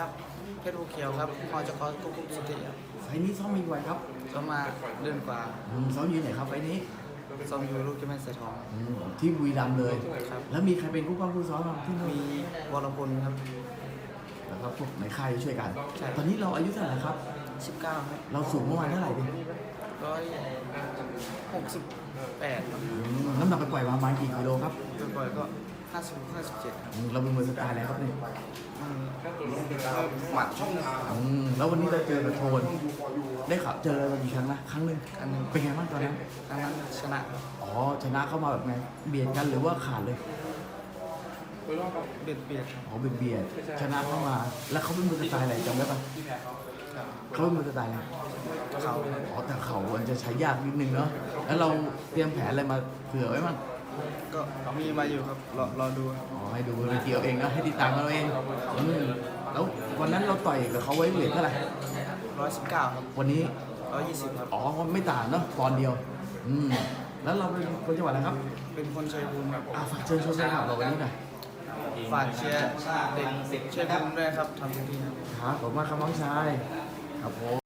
ครับเพชรภูเขียวครับพอจะคอสกุ๊กกุ๊กสุธิครับไฟล์นี้ซ้อมมีไว้ครับก็มาเดินกว่าอืมซ้อมยืนไหนครับไฟล์นี้ซองยูลูกจะไม่ใส่ทองอืมที่บุรีรัมย์เลย ครับแล้วมีใครเป็นผู้ป้องผู้ซ้อมบ้างที่นู่นมีวรพลครับ แล้วก็พวกในค่ายช่วยกัน ใช่ ตอนนี้เราอายุเท่าไหร่ครับ 19ครับเราสูงเมื่อวานเท่าไหร่ดิร้อยหกสิบแปดครับอืมน้ำหนักไปปล่อยมาประมาณกี่กิโลครับบ่อยๆก็ห้าสิบห้าสิบเจ็ดครับอืมเราเป็นมือสไตล์อะไรครับเนี่ยอืม หมัดช่องทางอืมแล้ววันนี้เราเจอกับโทนได้ขับเจอเรากี่ครั้งนะครั้งหนึ่งอันหนึงเป็นไงบ้างตอนนั้นครั้งนั้นชนะอ๋อชนะเข้ามาแบบไงเบียดกันหรือว่าขาดเลยเบียดเบียดครับอ๋อเบียดเบียดชนะเข้ามา แล้วเขาเป็นมือสไตล์อะไรจำได้ปะเขาเป็นมือสไตล์อะไรเขาอ๋อแต่เขามันจะใช้ยากนิดนึงเนาะแล้วเราเตรียมแผนอะไรมาเผื่อไว้มั้งก็มีมาอยู่ครับรอรอดูครับอ๋อให้ดูเลยเกี่ยวเองนะให้ติดตามกันเราเองอืมแล้ว วันนั้นเราต่อยกับเขาไว้เวทเท่าไหร่ร้อยสิบเก้าครับวันนี้ร้อยยี่สิบครับ อ๋อไม่ต่างเนาะปอนด์เดียว อืมแล้วเราเป็นคนจังหวัดอะไรครับ เป็นคนชัยภูมิครับอ่าฝากเชิญชมแฟนคลับเราวันนี้หน่อยฝากเชียร์เด็กช่วยกันด้วยครับทำทุกที่ครับครับผมมากครับน้องชายครับผม